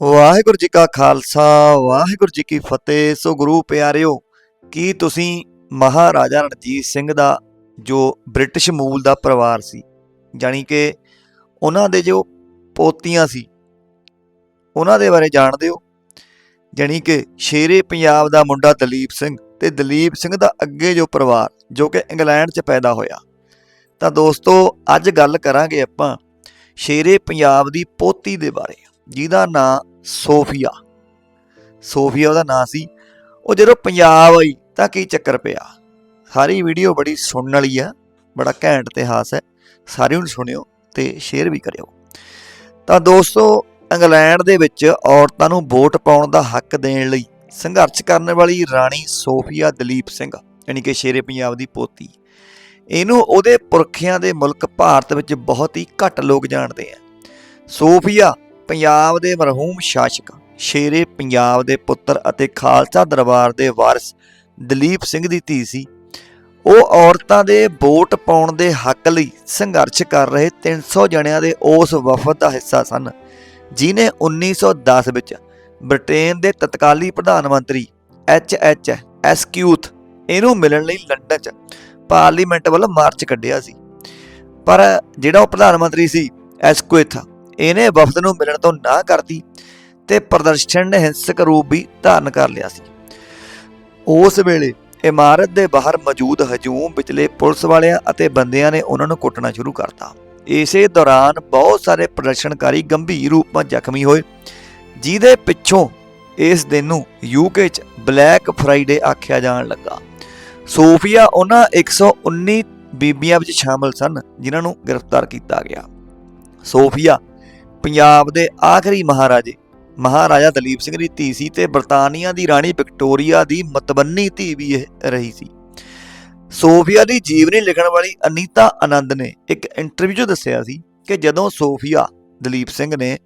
ਵਾਹਿਗੁਰੂ ਜੀ ਕਾ ਖਾਲਸਾ, ਵਾਹਿਗੁਰੂ ਜੀ ਕੀ ਫਤਿਹ। ਸੋ ਗੁਰੂ ਪਿਆਰਿਓ, ਕੀ ਤੁਸੀਂ ਮਹਾਰਾਜਾ ਰਣਜੀਤ ਸਿੰਘ ਦਾ, ਜੋ ਬ੍ਰਿਟਿਸ਼ ਮੂਲ ਦਾ ਪਰਿਵਾਰ ਸੀ, ਜਾਣੀ ਕਿ ਉਹਨਾਂ ਦੇ ਜੋ ਪੋਤੀਆਂ ਸੀ, ਉਹਨਾਂ ਦੇ ਬਾਰੇ ਜਾਣਦੇ ਹੋ? ਜਾਣੀ ਕਿ ਸ਼ੇਰੇ ਪੰਜਾਬ ਦਾ ਮੁੰਡਾ ਦਲੀਪ ਸਿੰਘ ਤੇ ਦਲੀਪ ਸਿੰਘ ਦਾ ਅੱਗੇ ਜੋ ਪਰਿਵਾਰ, ਜੋ ਕਿ ਇੰਗਲੈਂਡ 'ਚ ਪੈਦਾ ਹੋਇਆ। ਤਾਂ ਦੋਸਤੋ, ਅੱਜ ਗੱਲ ਕਰਾਂਗੇ ਆਪਾਂ ਸ਼ੇਰੇ ਪੰਜਾਬ ਦੀ ਪੋਤੀ ਦੇ ਬਾਰੇ। ਜਿਹਦਾ ਨਾਂ ਸੋਫੀਆ। ਸੋਫੀਆ ਉਹਦਾ ਨਾਂ ਸੀ। ਉਹ ਜਦੋਂ ਪੰਜਾਬ ਆਈ ਤਾਂ ਕੀ ਚੱਕਰ ਪਿਆ? ਸਾਰੀ ਵੀਡੀਓ ਬੜੀ ਸੁਣਨ ਵਾਲੀ ਆ, ਬੜਾ ਘੈਂਟ ਇਤਿਹਾਸ ਹੈ। ਸਾਰੇ ਨੂੰ ਸੁਣਿਓ ਤੇ ਸ਼ੇਅਰ ਵੀ ਕਰਿਓ। ਤਾਂ ਦੋਸਤੋ, ਇੰਗਲੈਂਡ ਦੇ ਵਿੱਚ ਔਰਤਾਂ ਨੂੰ ਵੋਟ ਪਾਉਣ ਦਾ ਹੱਕ ਦੇਣ ਲਈ ਸੰਘਰਸ਼ ਕਰਨ ਵਾਲੀ ਰਾਣੀ ਸੋਫੀਆ ਦਲੀਪ ਸਿੰਘ, ਯਾਨੀ ਕਿ ਸ਼ੇਰੇ ਪੰਜਾਬ ਦੀ ਪੋਤੀ। ਇਹਨੂੰ ਉਹਦੇ ਪੁਰਖਿਆਂ ਦੇ ਮੁਲਕ ਭਾਰਤ ਵਿੱਚ ਬਹੁਤ ਹੀ ਘੱਟ ਲੋਕ ਜਾਣਦੇ ਆ। ਸੋਫੀਆ ਪੰਜਾਬ ਦੇ ਮਰਹੂਮ ਸ਼ਾਸਕ, ਸ਼ੇਰੇ ਪੰਜਾਬ ਦੇ ਪੁੱਤਰ ਅਤੇ ਖਾਲਸਾ ਦਰਬਾਰ ਦੇ ਵਾਰਿਸ ਦਲੀਪ ਸਿੰਘ ਦੀ ਧੀ ਸੀ। ਉਹ ਔਰਤਾਂ ਦੇ ਵੋਟ ਪਾਉਣ ਦੇ ਹੱਕ ਲਈ ਸੰਘਰਸ਼ ਕਰ ਰਹੇ 300 ਜਣਿਆਂ ਦੇ ਉਸ ਵਫਦ ਦਾ ਹਿੱਸਾ ਸਨ, ਜਿਨੇ 1910 ਵਿੱਚ ਬ੍ਰਿਟੇਨ ਦੇ ਤਤਕਾਲੀ ਪ੍ਰਧਾਨ ਮੰਤਰੀ ਐਚ ਐਚ ਐਸਕਿਊਥ ਇਹਨੂੰ ਮਿਲਣ ਲਈ ਲੰਡਨ 'ਚ ਪਾਰਲੀਮੈਂਟ ਵੱਲ ਮਾਰਚ ਕੱਢਿਆ ਸੀ। ਪਰ ਜਿਹੜਾ ਉਹ ਪ੍ਰਧਾਨ ਮੰਤਰੀ ਸੀ ਐਸਕੁਇਥ ਇਹਨੇ ਵਫਦ ਨੂੰ ਮਿਲਣ ਤੋਂ ਨਾ ਕਰਤੀ ਤੇ ਪ੍ਰਦਰਸ਼ਨ ਨੇ ਹਿੰਸਕ ਰੂਪ ਵੀ ਧਾਰਨ ਕਰ ਲਿਆ ਸੀ। ਉਸ ਵੇਲੇ ਇਮਾਰਤ ਦੇ ਬਾਹਰ ਮੌਜੂਦ ਹਜੂਮ ਵਿਚਲੇ ਪੁਲਿਸ ਵਾਲਿਆਂ ਅਤੇ ਬੰਦਿਆਂ ਨੇ ਉਹਨਾਂ ਨੂੰ ਕੁੱਟਣਾ ਸ਼ੁਰੂ ਕਰਤਾ। ਇਸੇ ਦੌਰਾਨ ਬਹੁਤ ਸਾਰੇ ਪ੍ਰਦਰਸ਼ਨਕਾਰੀ ਗੰਭੀਰ ਰੂਪ ਵਿੱਚ ਜ਼ਖਮੀ ਹੋਏ, ਜਿਹਦੇ ਪਿੱਛੋਂ ਇਸ ਦਿਨ ਨੂੰ ਯੂਕੇ 'ਚ ਬਲੈਕ ਫਰਾਈਡੇ ਆਖਿਆ ਜਾਣ ਲੱਗਾ। ਸੋਫੀਆ ਉਹਨਾਂ 119 ਬੀਬੀਆਂ ਵਿੱਚ ਸ਼ਾਮਲ ਸਨ, ਜਿਨ੍ਹਾਂ ਨੂੰ ਗ੍ਰਿਫਤਾਰ ਕੀਤਾ ਗਿਆ। ਸੋਫੀਆ ਪੰਜਾਬ ਦੇ ਆਖਰੀ ਮਹਾਰਾਜੇ, ਮਹਾਰਾਜਾ ਦਲੀਪ ਸਿੰਘ ਦੀ ਧੀ ਸੀ ਤੇ ਬਰਤਾਨੀਆ ਦੀ ਰਾਣੀ ਵਿਕਟੋਰੀਆ ਦੀ ਮਤਬੰਨੀ ਧੀ ਵੀ ਇਹ ਰਹੀ ਸੀ। ਸੋਫੀਆ ਦੀ ਜੀਵਨੀ ਲਿਖਣ ਵਾਲੀ ਅਨੀਤਾ ਆਨੰਦ ਨੇ ਇੱਕ ਇੰਟਰਵਿਊ 'ਚ ਦੱਸਿਆ ਸੀ ਕਿ ਜਦੋਂ ਸੋਫੀਆ ਦਲੀਪ ਸਿੰਘ ਨੇ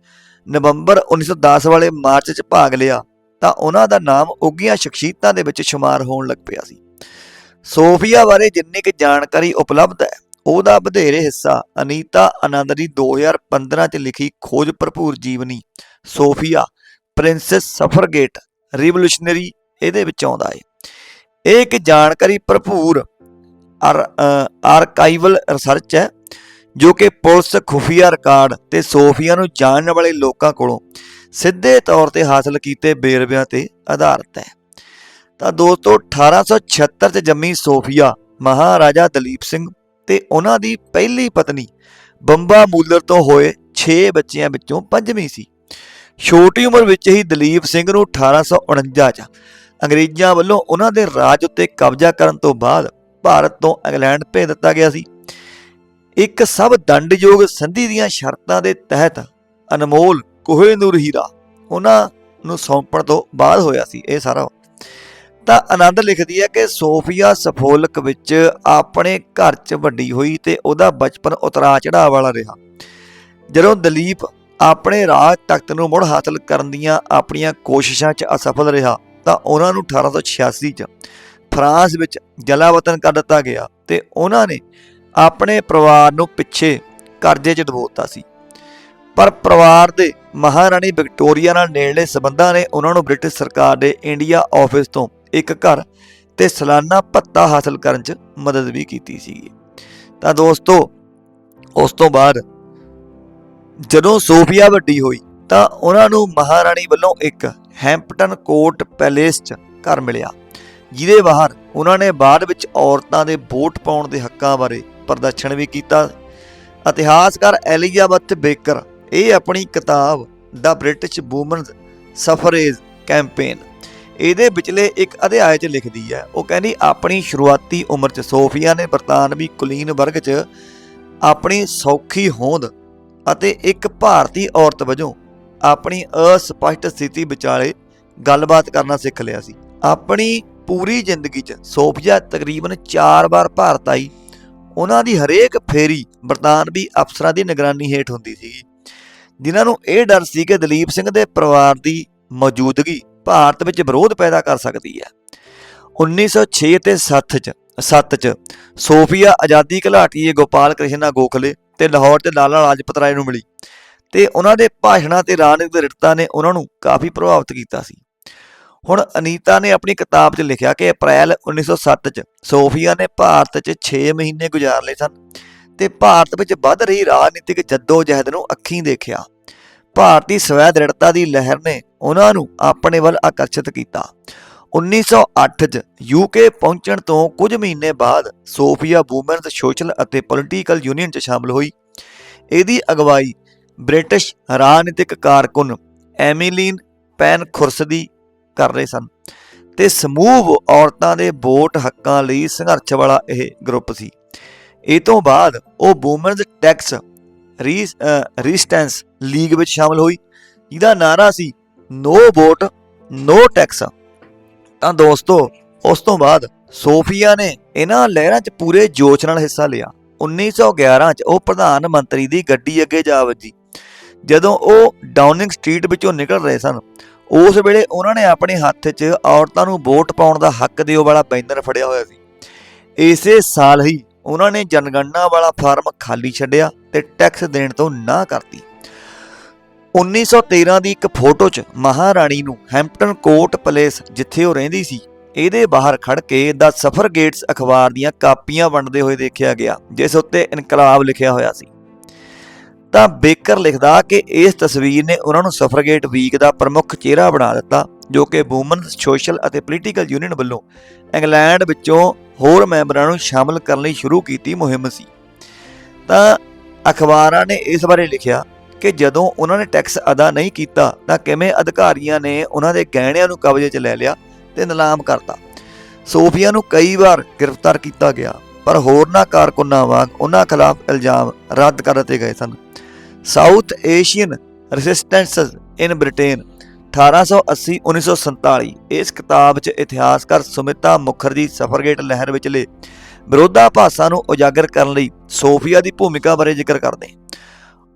ਨਵੰਬਰ 1910 ਵਾਲੇ ਮਾਰਚ 'ਚ ਭਾਗ ਲਿਆ, ਤਾਂ ਉਹਨਾਂ ਦਾ ਨਾਮ ਉੱਗੀਆਂ ਸ਼ਖਸੀਅਤਾਂ ਦੇ ਵਿੱਚ ਸ਼ੁਮਾਰ ਹੋਣ ਲੱਗ ਪਿਆ ਸੀ। ਸੋਫੀਆ ਬਾਰੇ ਜਿੰਨੀ ਕਿ ਜਾਣਕਾਰੀ ਉਪਲਬਧ ਹੈ ਉਹਦਾ ਵਧੇਰੇ ਹਿੱਸਾ ਅਨੀਤਾ ਆਨੰਦ ਦੀ 2015 ਚ ਲਿਖੀ ਖੋਜ ਭਰਪੂਰ ਜੀਵਨੀ, ਸੋਫੀਆ, ਪ੍ਰਿੰਸੈਸ ਸਫਰਗੇਟ, ਰਿਵੋਲੂਸ਼ਨਰੀ ਇਹਦੇ ਵਿੱਚ ਆਉਂਦਾ ਹੈ ਇਹ ਇੱਕ ਜਾਣਕਾਰੀ ਭਰਪੂਰ ਆਰਕਾਈਵਲ ਰਿਸਰਚ ਹੈ, ਜੋ ਕਿ ਪੁਲਿਸ ਖੁਫੀਆ ਰਿਕਾਰਡ ਤੇ ਸੋਫੀਆ ਨੂੰ ਜਾਣਨ ਵਾਲੇ ਲੋਕਾਂ ਕੋਲੋਂ ਸਿੱਧੇ ਤੌਰ ਤੇ ਹਾਸਲ ਕੀਤੇ ਬੇਰਵਿਆਂ ਤੇ ਆਧਾਰਿਤ ਹੈ। ਤਾਂ ਦੋਸਤੋ 1876 ਚ ਜੰਮੀ ਸੋਫੀਆ ਮਹਾਰਾਜਾ ਦਲੀਪ ਸਿੰਘ ਤੇ ਉਹਨਾਂ ਦੀ ਪਹਿਲੀ ਪਤਨੀ ਬੰਬਾ ਮੂਲਰ ਤੋਂ ਹੋਏ 6 ਬੱਚਿਆਂ ਵਿੱਚੋਂ ਪੰਜਵੀਂ ਸੀ। ਛੋਟੀ ਉਮਰ ਵਿੱਚ ਹੀ ਦਲੀਪ ਸਿੰਘ ਨੂੰ 1849 ਚ ਅੰਗਰੇਜ਼ਾਂ ਵੱਲੋਂ ਉਹਨਾਂ ਦੇ ਰਾਜ ਉੱਤੇ ਕਬਜ਼ਾ ਕਰਨ ਤੋਂ ਬਾਅਦ ਭਾਰਤ ਤੋਂ ਇੰਗਲੈਂਡ ਭੇਜ ਦਿੱਤਾ ਗਿਆ ਸੀ। ਇੱਕ ਸਭ ਦੰਡਯੋਗ ਸੰਧੀ ਦੀਆਂ ਸ਼ਰਤਾਂ ਦੇ ਤਹਿਤ ਅਨਮੋਲ ਕੋਹੇਨੂਰ ਹੀਰਾ ਉਹਨਾਂ ਨੂੰ ਸੌਂਪਣ ਤੋਂ ਬਾਅਦ ਹੋਇਆ ਸੀ। ਇਹ ਸਾਰਾ ਤਾਂ ਆਨੰਦ ਲਿਖਦੀ ਹੈ ਕਿ ਸੋਫੀਆ ਸਫੋਲਕ ਵਿੱਚ ਆਪਣੇ ਘਰ 'ਚ ਵੱਡੀ ਹੋਈ ਤੇ ਉਹਦਾ ਬਚਪਨ ਉਤਰਾ ਚੜਾਅ ਵਾਲਾ ਰਿਹਾ। ਜਦੋਂ ਦਲੀਪ ਆਪਣੇ ਰਾਜ ਤਖਤ ਨੂੰ ਮੁੜ ਹਾਸਲ ਕਰਨ ਦੀਆਂ ਆਪਣੀਆਂ ਕੋਸ਼ਿਸ਼ਾਂ 'ਚ ਅਸਫਲ ਰਿਹਾ, ਤਾਂ ਉਹਨਾਂ ਨੂੰ 1886 'ਚ ਫਰਾਂਸ ਵਿੱਚ ਜਲਾਵਤਨ ਕਰ ਦਿੱਤਾ ਗਿਆ ਤੇ ਉਹਨਾਂ ਨੇ ਆਪਣੇ ਪਰਿਵਾਰ ਨੂੰ ਪਿੱਛੇ ਕਰਜ਼ੇ 'ਚ ਦਬੋਤਾ ਸੀ। ਪਰ ਪਰਿਵਾਰ ਦੇ ਮਹਾਰਾਣੀ ਵਿਕਟੋਰੀਆ ਨਾਲ ਨੇੜਲੇ ਸਬੰਧਾਂ ਨੇ ਉਹਨਾਂ ਨੂੰ ਬ੍ਰਿਟਿਸ਼ ਸਰਕਾਰ ਦੇ ਇੰਡੀਆ ਆਫਿਸ ਤੋਂ ਇੱਕ ਘਰ ਤੇ ਸਾਲਾਨਾ ਭੱਤਾ ਹਾਸਲ ਕਰਨ 'ਚ ਮਦਦ ਵੀ ਕੀਤੀ ਸੀ ਤਾਂ ਦੋਸਤੋ, ਉਸ ਤੋਂ ਬਾਅਦ ਜਦੋਂ ਸੋਫੀਆ ਵੱਡੀ ਹੋਈ, ਤਾਂ ਉਹਨਾਂ ਨੂੰ ਮਹਾਰਾਣੀ ਵੱਲੋਂ ਇੱਕ ਹੈਂਪਟਨ ਕੋਰਟ ਪੈਲੇਸ 'ਚ ਘਰ ਮਿਲਿਆ, ਜਿਹਦੇ ਬਾਹਰ ਉਹਨਾਂ ਨੇ ਬਾਅਦ ਵਿੱਚ ਔਰਤਾਂ ਦੇ ਵੋਟ ਪਾਉਣ ਦੇ ਹੱਕਾਂ ਬਾਰੇ ਪ੍ਰਦਰਸ਼ਨ ਵੀ ਕੀਤਾ। ਇਤਿਹਾਸਕਾਰ ਐਲੀਜ਼ਾਬਥ ਬੇਕਰ, ਇਹ ਆਪਣੀ ਕਿਤਾਬ ਦਾ ਬ੍ਰਿਟਿਸ਼ ਵੂਮਨ ਸਫਰੇਜ ਕੈਂਪੇਨ ਇਹਦੇ ਵਿਚਲੇ ਇੱਕ ਅਧਿਆਇ 'ਚ ਲਿਖਦੀ ਹੈ, ਉਹ ਕਹਿੰਦੀ, ਆਪਣੀ ਸ਼ੁਰੂਆਤੀ ਉਮਰ 'ਚ ਸੋਫੀਆ ਨੇ ਬਰਤਾਨਵੀ ਕੁਲੀਨ ਵਰਗ 'ਚ ਆਪਣੀ ਸੌਖੀ ਹੋਂਦ ਅਤੇ ਇੱਕ ਭਾਰਤੀ ਔਰਤ ਵਜੋਂ ਆਪਣੀ ਅਸਪਸ਼ਟ ਸਥਿਤੀ ਵਿਚਾਲੇ ਗੱਲਬਾਤ ਕਰਨਾ ਸਿੱਖ ਲਿਆ ਸੀ। ਆਪਣੀ ਪੂਰੀ ਜ਼ਿੰਦਗੀ 'ਚ ਸੋਫੀਆ ਤਕਰੀਬਨ 4 ਵਾਰ ਭਾਰਤ ਆਈ। ਉਹਨਾਂ ਦੀ ਹਰੇਕ ਫੇਰੀ ਬਰਤਾਨਵੀ ਅਫਸਰਾਂ ਦੀ ਨਿਗਰਾਨੀ ਹੇਠ ਹੁੰਦੀ ਸੀ ਜਿਨ੍ਹਾਂ ਨੂੰ ਇਹ ਡਰ ਸੀ ਕਿ ਦਲੀਪ ਸਿੰਘ ਦੇ ਪਰਿਵਾਰ ਦੀ ਮੌਜੂਦਗੀ ਭਾਰਤ ਵਿੱਚ ਵਿਰੋਧ ਪੈਦਾ ਕਰ ਸਕਦੀ ਹੈ। 1906 ਤੇ 7 ਚ 7 ਚ ਸੋਫੀਆ ਆਜ਼ਾਦੀ ਘੁਲਾਟੀਏ ਗੋਪਾਲ ਕ੍ਰਿਸ਼ਨਾ ਗੋਖਲੇ ਤੇ ਲਾਹੌਰ ਤੇ ਲਾਲਾ ਲਾਜਪਤ ਰਾਏ ਨੂੰ ਮਿਲੀ ਤੇ ਉਹਨਾਂ ਦੇ ਭਾਸ਼ਣਾਂ ਤੇ ਰਾਜਨੀਤਿਕ ਦ੍ਰਿੜਤਾ ਨੇ ਉਹਨਾਂ ਨੂੰ ਕਾਫੀ ਪ੍ਰਭਾਵਿਤ ਕੀਤਾ ਸੀ। ਹੁਣ ਅਨੀਤਾ ਨੇ ਆਪਣੀ ਕਿਤਾਬ 'ਚ ਲਿਖਿਆ ਕਿ ਅਪ੍ਰੈਲ 1907 'ਚ ਸੋਫੀਆ ਨੇ ਭਾਰਤ 'ਚ 6 ਮਹੀਨੇ ਗੁਜ਼ਾਰ ਲਏ ਸਨ ਤੇ ਭਾਰਤ ਵਿੱਚ ਵੱਧ ਰਹੀ ਰਾਜਨੀਤਿਕ ਜੱਦੋ-ਜਹਿਦ ਨੂੰ ਅੱਖੀਂ ਦੇਖਿਆ। ਭਾਰਤੀ ਸਵੈ ਦ੍ਰਿੜਤਾ ਦੀ ਲਹਿਰ ਨੇ ਉਹਨਾਂ ਨੂੰ ਆਪਣੇ ਵੱਲ ਆਕਰਸ਼ਿਤ ਕੀਤਾ। 1908 'ਚ ਯੂਕੇ ਪਹੁੰਚਣ ਤੋਂ ਕੁਝ ਮਹੀਨੇ ਬਾਅਦ ਸੋਫੀਆ ਵੂਮਨਸ ਸੋਸ਼ਲ ਅਤੇ ਪੋਲੀਟੀਕਲ ਯੂਨੀਅਨ 'ਚ ਸ਼ਾਮਲ ਹੋਈ। ਇਹਦੀ ਅਗਵਾਈ ਬ੍ਰਿਟਿਸ਼ ਰਾਜਨੀਤਿਕ ਕਾਰਕੁਨ ਐਮੀਲੀਨ ਪੈਨ ਖੁਰਸਦੀ ਕਰ ਰਹੇ ਸਨ ਤੇ ਸਮੂਹ ਔਰਤਾਂ ਦੇ ਵੋਟ ਹੱਕਾਂ ਲਈ ਸੰਘਰਸ਼ ਵਾਲਾ ਇਹ ਗਰੁੱਪ ਸੀ। ਇਹ ਤੋਂ ਬਾਅਦ ਉਹ ਵੂਮਨਸ ਟੈਕਸ ਰੈਜ਼ਿਸਟੈਂਸ ਲੀਗ ਵਿੱਚ ਸ਼ਾਮਲ ਹੋਈ। ਇਹਦਾ ਨਾਰਾ ਸੀ ਨੋ ਵੋਟ ਨੋ ਟੈਕਸ ਤਾਂ ਦੋਸਤੋ, ਉਸ ਤੋਂ ਬਾਅਦ ਸੋਫੀਆ ਨੇ ਇਹਨਾਂ ਲਹਿਰਾਂ 'ਚ ਪੂਰੇ ਜੋਸ਼ ਨਾਲ ਹਿੱਸਾ ਲਿਆ। 1911 'ਚ ਉਹ ਪ੍ਰਧਾਨ ਮੰਤਰੀ ਦੀ ਗੱਡੀ ਅੱਗੇ ਜਾ ਵੱਜੀ। ਜਦੋਂ ਉਹ ਡਾਊਨਿੰਗ ਸਟਰੀਟ ਵਿੱਚੋਂ ਨਿਕਲ ਰਹੇ ਸਨ, ਉਸ ਵੇਲੇ ਉਹਨਾਂ ਨੇ ਆਪਣੇ ਹੱਥ 'ਚ ਔਰਤਾਂ ਨੂੰ ਵੋਟ ਪਾਉਣ ਦਾ ਹੱਕ ਦਿਓ ਵਾਲਾ ਬੈਨਰ ਫੜਿਆ ਹੋਇਆ ਸੀ। ਇਸੇ ਸਾਲ ਹੀ ਉਹਨਾਂ ਨੇ ਜਨਗਣਨਾ ਵਾਲਾ ਫਾਰਮ ਖਾਲੀ ਛੱਡਿਆ ਤੇ ਟੈਕਸ ਦੇਣ ਤੋਂ ਨਾ ਕਰਤੀ। 1913 ਦੀ ਇੱਕ ਫੋਟੋ 'ਚ ਮਹਾਰਾਣੀ ਨੂੰ ਹੈਂਪਟਨ ਕੋਰਟ ਪਲੇਸ ਜਿੱਥੇ ਉਹ ਰਹਿੰਦੀ ਸੀ, ਇਹਦੇ ਬਾਹਰ ਖੜ ਕੇ ਦਾ ਸਫਰ ਗੇਟਸ ਅਖਬਾਰ ਦੀਆਂ ਕਾਪੀਆਂ ਵੰਡਦੇ ਹੋਏ ਦੇਖਿਆ ਗਿਆ, ਜਿਸ ਉੱਤੇ ਇਨਕਲਾਬ ਲਿਖਿਆ ਹੋਇਆ ਸੀ। ਤਾਂ ਬੇਕਰ ਲਿਖਦਾ ਕਿ ਇਸ ਤਸਵੀਰ ਨੇ ਉਹਨਾਂ ਨੂੰ ਸਫਰਗੇਟ ਵੀਕ ਦਾ ਪ੍ਰਮੁੱਖ ਚਿਹਰਾ ਬਣਾ ਦਿੱਤਾ, ਜੋ ਕਿ ਵੂਮਨ ਸੋਸ਼ਲ ਅਤੇ ਪੋਲੀਟੀਕਲ ਯੂਨੀਅਨ ਵੱਲੋਂ ਇੰਗਲੈਂਡ ਵਿੱਚੋਂ ਹੋਰ ਮੈਂਬਰਾਂ ਨੂੰ ਸ਼ਾਮਲ ਕਰਨ ਲਈ ਸ਼ੁਰੂ ਕੀਤੀ ਮੁਹਿੰਮ ਸੀ। ਤਾਂ ਅਖਬਾਰਾਂ ਨੇ ਇਸ ਬਾਰੇ ਲਿਖਿਆ ਕਿ ਜਦੋਂ ਉਹਨਾਂ ਨੇ ਟੈਕਸ ਅਦਾ ਨਹੀਂ ਕੀਤਾ, ਤਾਂ ਕਿਵੇਂ ਅਧਿਕਾਰੀਆਂ ਨੇ ਉਹਨਾਂ ਦੇ ਗਹਿਣਿਆਂ ਨੂੰ ਕਬਜ਼ੇ 'ਚ ਲੈ ਲਿਆ ਤੇ ਨਿਲਾਮ ਕਰਤਾ। ਸੋਫੀਆ ਨੂੰ ਕਈ ਵਾਰ ਗ੍ਰਿਫਤਾਰ ਕੀਤਾ ਗਿਆ, ਪਰ ਹੋਰਨਾਂ ਕਾਰਕੁਨਾਂ ਵਾਂਗ ਉਹਨਾਂ ਖਿਲਾਫ ਇਲਜ਼ਾਮ ਰੱਦ ਕਰ ਦਿੱਤੇ ਗਏ ਸਨ। South Asian resistance in Britain 1880 1947 ਇਸ ਕਿਤਾਬ 'ਚ ਇਤਿਹਾਸਕਾਰ ਸੁਮਿਤਾ ਮੁਖਰਜੀ ਸਫਰਗੇਟ ਲਹਿਰ ਵਿਚਲੇ ਵਿਰੋਧਾਭਾਸਾਂ ਨੂੰ ਉਜਾਗਰ ਕਰਨ ਲਈ ਸੋਫੀਆ ਦੀ ਭੂਮਿਕਾ ਬਾਰੇ ਜ਼ਿਕਰ ਕਰਦੇ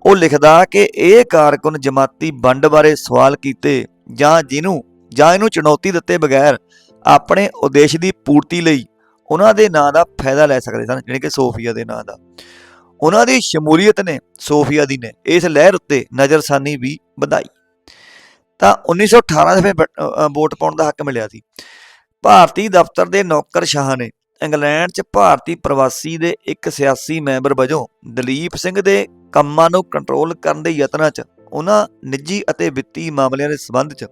ਉਹ ਲਿਖਦਾ ਕਿ ਇਹ ਕਾਰਕੁਨ ਜਮਾਤੀ ਵੰਡ ਬਾਰੇ ਸਵਾਲ ਕੀਤੇ ਜਾਂ ਜਿਹਨੂੰ, ਜਾਂ ਇਹਨੂੰ ਚੁਣੌਤੀ ਦਿੱਤੇ ਬਗੈਰ ਆਪਣੇ ਉਦੇਸ਼ ਦੀ ਪੂਰਤੀ ਲਈ ਉਹਨਾਂ ਦੇ ਨਾਂ ਦਾ ਫਾਇਦਾ ਲੈ ਸਕਦੇ ਸਨ ਜਿਹੜੇ ਕਿ ਸੋਫੀਆ ਦੇ ਨਾਂ ਦਾ। ਉਹਨਾਂ ਦੀ ਸ਼ਮੂਲੀਅਤ ਨੇ, ਸੋਫੀਆ ਦੀ ਨੇ ਇਸ ਲਹਿਰ ਉੱਤੇ ਨਜ਼ਰਸਾਨੀ ਵੀ ਵਧਾਈ। ਤਾਂ 1918 ਦੇ ਫਿਰ ਵੋਟ ਪਾਉਣ ਦਾ ਹੱਕ ਮਿਲਿਆ ਸੀ। ਭਾਰਤੀ ਦਫ਼ਤਰ ਦੇ ਨੌਕਰ ਨੌਕਰਸ਼ਾਹ ਨੇ ਇੰਗਲੈਂਡ 'ਚ ਭਾਰਤੀ ਪ੍ਰਵਾਸੀ ਦੇ ਇੱਕ ਸਿਆਸੀ ਮੈਂਬਰ ਵਜੋਂ ਦਲੀਪ ਸਿੰਘ ਦੇ ਕੰਮਾਂ ਨੂੰ ਕੰਟਰੋਲ ਕਰਨ ਦੇ ਯਤਨਾਂ 'ਚ ਉਹਨਾਂ ਨਿੱਜੀ ਅਤੇ ਵਿੱਤੀ ਮਾਮਲਿਆਂ ਦੇ ਸੰਬੰਧ 'ਚ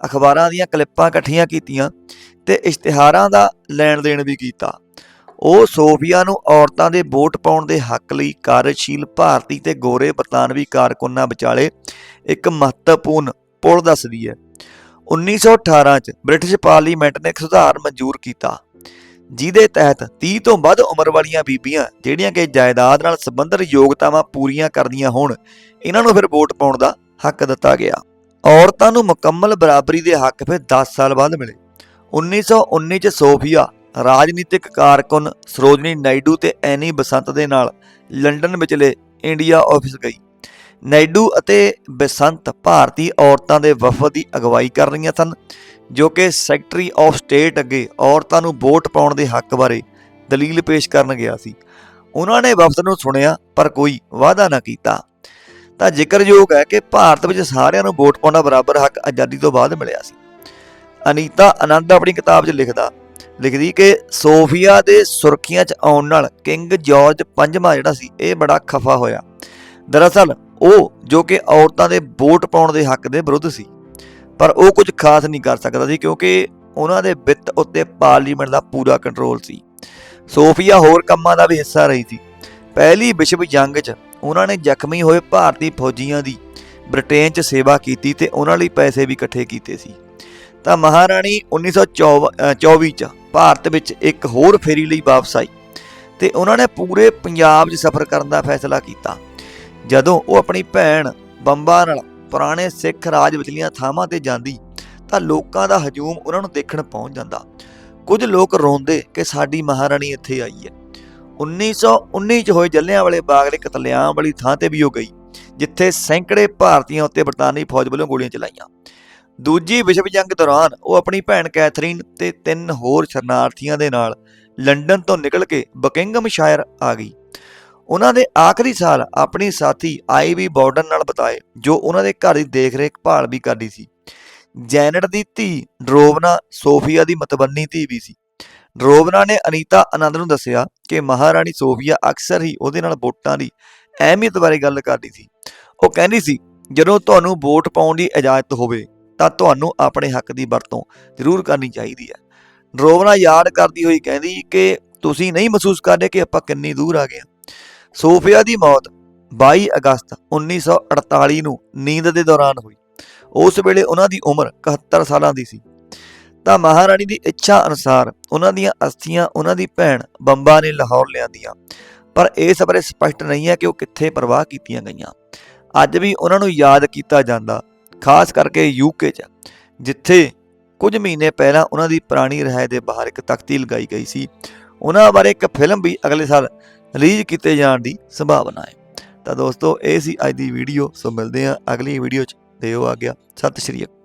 ਅਖਬਾਰਾਂ ਦੀਆਂ ਕਲਿੱਪਾਂ ਇਕੱਠੀਆਂ ਕੀਤੀਆਂ ਤੇ ਇਸ਼ਤਿਹਾਰਾਂ ਦਾ ਲੈਣ ਦੇਣ ਵੀ ਕੀਤਾ। ਉਹ ਸੋਫੀਆ ਨੂੰ ਔਰਤਾਂ ਦੇ ਵੋਟ ਪਾਉਣ ਦੇ ਹੱਕ ਲਈ ਕਾਰਜਸ਼ੀਲ ਭਾਰਤੀ ਤੇ ਗੋਰੇ ਬਰਤਾਨਵੀ ਕਾਰਕੁਨਾਂ ਵਿਚਾਲੇ ਇੱਕ ਮਹੱਤਵਪੂਰਨ ਪੁਲ ਦੱਸਦੀ ਹੈ। 1918 ਚ ਬ੍ਰਿਟਿਸ਼ ਪਾਰਲੀਮੈਂਟ ਨੇ ਇੱਕ ਸੁਧਾਰ ਮਨਜ਼ੂਰ ਕੀਤਾ। ਜਿਹਦੇ ਤਹਿਤ 30 ਤੋਂ ਵੱਧ ਉਮਰ ਵਾਲੀਆਂ ਬੀਬੀਆਂ, ਜਿਹੜੀਆਂ ਕਿ ਜਾਇਦਾਦ ਨਾਲ ਸੰਬੰਧਿਤ ਯੋਗਤਾਵਾਂ ਪੂਰੀਆਂ ਕਰਦੀਆਂ ਹੋਣ, ਇਹਨਾਂ ਨੂੰ ਫਿਰ ਵੋਟ ਪਾਉਣ ਦਾ ਹੱਕ ਦਿੱਤਾ ਗਿਆ। ਔਰਤਾਂ ਨੂੰ ਮੁਕੰਮਲ ਬਰਾਬਰੀ ਦੇ ਹੱਕ ਫਿਰ 10 ਸਾਲ ਬਾਅਦ ਮਿਲੇ। 1919 ਚ ਸੋਫੀਆ, ਰਾਜਨੀਤਿਕ ਕਾਰਕੁਨ ਸਰੋਜਨੀ ਨਾਇਡੂ ਤੇ ਐਨੀ ਬਸੰਤ ਦੇ ਨਾਲ ਲੰਡਨ ਵਿਚਲੇ ਇੰਡੀਆ ਆਫਿਸ ਗਈ। ਨਾਇਡੂ ਅਤੇ ਬਸੰਤ ਭਾਰਤੀ ਔਰਤਾਂ ਦੇ ਵਫਦ ਦੀ ਅਗਵਾਈ ਕਰ ਰਹੀਆਂ ਸਨ, ਜੋ ਕਿ ਸੈਕਟਰੀ ਆਫ ਸਟੇਟ ਅੱਗੇ ਔਰਤਾਂ ਨੂੰ ਵੋਟ ਪਾਉਣ ਦੇ ਹੱਕ ਬਾਰੇ ਦਲੀਲ ਪੇਸ਼ ਕਰਨ ਗਿਆ ਸੀ। ਉਹਨਾਂ ਨੇ ਵਫਦ ਨੂੰ ਸੁਣਿਆ, ਪਰ ਕੋਈ ਵਾਅਦਾ ਨਾ ਕੀਤਾ। ਤਾਂ ਜ਼ਿਕਰਯੋਗ ਹੈ ਕਿ ਭਾਰਤ ਵਿੱਚ ਸਾਰਿਆਂ ਨੂੰ ਵੋਟ ਪਾਉਣ ਦਾ ਬਰਾਬਰ ਹੱਕ ਆਜ਼ਾਦੀ ਤੋਂ ਬਾਅਦ ਮਿਲਿਆ ਸੀ। ਅਨੀਤਾ ਆਨੰਦ ਆਪਣੀ ਕਿਤਾਬ 'ਚ ਲਿਖਦਾ, ਲਿਖਦੀ ਕਿ ਸੋਫੀਆ ਦੇ ਸੁਰਖੀਆਂ 'ਚ ਆਉਣ ਨਾਲ ਕਿੰਗ ਜਾਰਜ ਪੰਜਵਾਂ ਜਿਹੜਾ ਸੀ, ਇਹ ਬੜਾ ਖਫਾ ਹੋਇਆ। ਦਰਅਸਲ ਉਹ ਜੋ ਕਿ ਔਰਤਾਂ ਦੇ ਵੋਟ ਪਾਉਣ ਦੇ ਹੱਕ ਦੇ ਵਿਰੁੱਧ ਸੀ। ਪਰ ਉਹ ਕੁਝ ਖਾਸ ਨਹੀਂ ਕਰ ਸਕਦਾ ਸੀ ਕਿਉਂਕਿ ਉਹਨਾਂ ਦੇ ਵਿੱਤ ਉੱਤੇ ਪਾਰਲੀਮੈਂਟ ਦਾ ਪੂਰਾ ਕੰਟਰੋਲ ਸੀ। ਸੋਫੀਆ ਹੋਰ ਕੰਮਾਂ ਦਾ ਵੀ ਹਿੱਸਾ ਰਹੀ ਸੀ। ਪਹਿਲੀ ਵਿਸ਼ਵ ਜੰਗ 'ਚ ਉਹਨਾਂ ਨੇ ਜ਼ਖਮੀ ਹੋਏ ਭਾਰਤੀ ਫੌਜੀਆਂ ਦੀ ਬ੍ਰਿਟੇਨ 'ਚ ਸੇਵਾ ਕੀਤੀ ਤੇ ਉਹਨਾਂ ਲਈ ਪੈਸੇ ਵੀ ਇਕੱਠੇ ਕੀਤੇ ਸੀ। ਤਾਂ ਮਹਾਰਾਣੀ 1924 ਚ ਭਾਰਤ ਵਿੱਚ ਇੱਕ ਹੋਰ ਫੇਰੀ ਲਈ ਵਾਪਸ ਆਈ ਤੇ ਉਹਨਾਂ ਨੇ ਪੂਰੇ ਪੰਜਾਬ 'ਚ ਸਫ਼ਰ ਕਰਨ ਦਾ ਫੈਸਲਾ ਕੀਤਾ। ਜਦੋਂ ਉਹ ਆਪਣੀ ਭੈਣ ਬੰਬਾ ਨਾਲ ਪੁਰਾਣੇ ਸਿੱਖ ਰਾਜ ਵਿਚਲੀਆਂ ਥਾਵਾਂ ਤੇ ਜਾਂਦੀ, ਤਾਂ ਲੋਕਾਂ ਦਾ ਹਜੂਮ ਉਹਨਾਂ ਨੂੰ ਦੇਖਣ ਪਹੁੰਚ ਜਾਂਦਾ। ਕੁਝ ਲੋਕ ਰੋਂਦੇ ਕਿ ਸਾਡੀ ਮਹਾਰਾਣੀ ਇੱਥੇ ਆਈ ਹੈ। 1919 ਚ ਹੋਏ ਜੱਲਿਆਂਵਾਲੇ ਬਾਗ ਦੇ ਕਤਲੇਆਮ ਵਾਲੀ ਥਾਂ ਤੇ ਵੀ ਉਹ ਗਈ, ਜਿੱਥੇ ਸੈਂਕੜੇ ਭਾਰਤੀਆਂ ਉੱਤੇ ਬਰਤਾਨੀ ਫੌਜ ਵੱਲੋਂ ਗੋਲੀਆਂ ਚਲਾਈਆਂ। ਦੂਜੀ ਵਿਸ਼ਵ ਜੰਗ ਦੌਰਾਨ ਉਹ ਆਪਣੀ ਭੈਣ ਕੈਥਰੀਨ ਤੇ ਤਿੰਨ ਹੋਰ ਸ਼ਰਨਾਰਥੀਆਂ ਦੇ ਨਾਲ ਲੰਡਨ ਤੋਂ ਨਿਕਲ ਕੇ ਬਕਿੰਗਮ ਸ਼ਾਇਰ ਆ ਗਈ। ਉਹਨਾਂ ਦੇ ਆਖਰੀ ਸਾਲ ਆਪਣੀ ਸਾਥੀ ਆਈਵੀ ਬਾਰਡਨ ਨਾਲ ਬਿਤਾਏ, ਜੋ ਉਹਨਾਂ ਦੇ ਘਰ ਦੀ ਦੇਖਰੇਖ ਭਾਲ ਵੀ ਕਰਦੀ ਸੀ। ਜੈਨਟ ਦੀ ਧੀ ਡਰੋਵਨਾ ਸੋਫੀਆ ਦੀ ਮਤਬੰਨੀ ਧੀ ਵੀ ਸੀ। ਡਰੋਵਨਾ ਨੇ ਅਨੀਤਾ ਆਨੰਦ ਨੂੰ ਦੱਸਿਆ ਕਿ ਮਹਾਰਾਣੀ ਸੋਫੀਆ ਅਕਸਰ ਹੀ ਉਹਦੇ ਨਾਲ ਵੋਟਾਂ ਦੀ ਅਹਿਮੀਅਤ ਬਾਰੇ ਗੱਲ ਕਰਦੀ ਸੀ। ਉਹ ਕਹਿੰਦੀ ਸੀ, ਜਦੋਂ ਤੁਹਾਨੂੰ ਵੋਟ ਪਾਉਣ ਦੀ ਇਜਾਜ਼ਤ ਹੋਵੇ, ਤਾਂ ਤੁਹਾਨੂੰ ਆਪਣੇ ਹੱਕ ਦੀ ਵਰਤੋਂ ਜ਼ਰੂਰ ਕਰਨੀ ਚਾਹੀਦੀ ਹੈ। ਡਰੋਵਨਾ ਯਾਦ ਕਰਦੀ ਹੋਈ ਕਹਿੰਦੀ ਕਿ ਤੁਸੀਂ ਨਹੀਂ ਮਹਿਸੂਸ ਕਰਦੇ ਕਿ ਆਪਾਂ ਕਿੰਨੀ ਦੂਰ ਆ ਗਏ ਹਾਂ। ਸੋਫੀਆ ਦੀ ਮੌਤ 22 ਅਗਸਤ 1948 ਨੂੰ ਨੀਂਦ ਦੇ ਦੌਰਾਨ ਹੋਈ। ਉਸ ਵੇਲੇ ਉਹਨਾਂ ਦੀ ਉਮਰ 71 ਸਾਲਾਂ ਦੀ ਸੀ। ਤਾਂ ਮਹਾਰਾਣੀ ਦੀ ਇੱਛਾ ਅਨੁਸਾਰ ਉਹਨਾਂ ਦੀਆਂ ਅਸਥੀਆਂ, ਉਹਨਾਂ ਦੀ ਭੈਣ ਬੰਬਾ ਨੇ ਲਾਹੌਰ ਲਿਆਂਦੀਆਂ। ਪਰ ਇਸ ਬਾਰੇ ਸਪਸ਼ਟ ਨਹੀਂ ਹੈ ਕਿ ਉਹ ਕਿੱਥੇ ਪ੍ਰਵਾਹ ਕੀਤੀਆਂ ਗਈਆਂ। ਅੱਜ ਵੀ ਉਹਨਾਂ ਨੂੰ ਯਾਦ ਕੀਤਾ ਜਾਂਦਾ, ਖਾਸ ਕਰਕੇ ਯੂਕੇ 'ਚ, ਜਿੱਥੇ ਕੁਝ ਮਹੀਨੇ ਪਹਿਲਾਂ ਉਹਨਾਂ ਦੀ ਪੁਰਾਣੀ ਰਿਹਾਇਸ਼ ਦੇ ਬਾਹਰ ਇੱਕ ਤਖਤੀ ਲਗਾਈ ਗਈ ਸੀ। ਉਹਨਾਂ ਬਾਰੇ ਇੱਕ ਫਿਲਮ ਵੀ ਅਗਲੇ ਸਾਲ ਰਿਲੀਜ਼ ਕੀਤੇ ਜਾਣ ਦੀ ਸੰਭਾਵਨਾ ਹੈ। ਤਾਂ ਦੋਸਤੋ, ਇਹ ਸੀ ਅੱਜ ਦੀ ਵੀਡੀਓ ਸੋ ਮਿਲਦੇ ਹਾਂ ਅਗਲੀ ਵੀਡੀਓ 'ਚ। ਦਿਓ ਆ ਗਿਆ ਸਤਿ ਸ਼੍ਰੀ ਅਕਾਲ।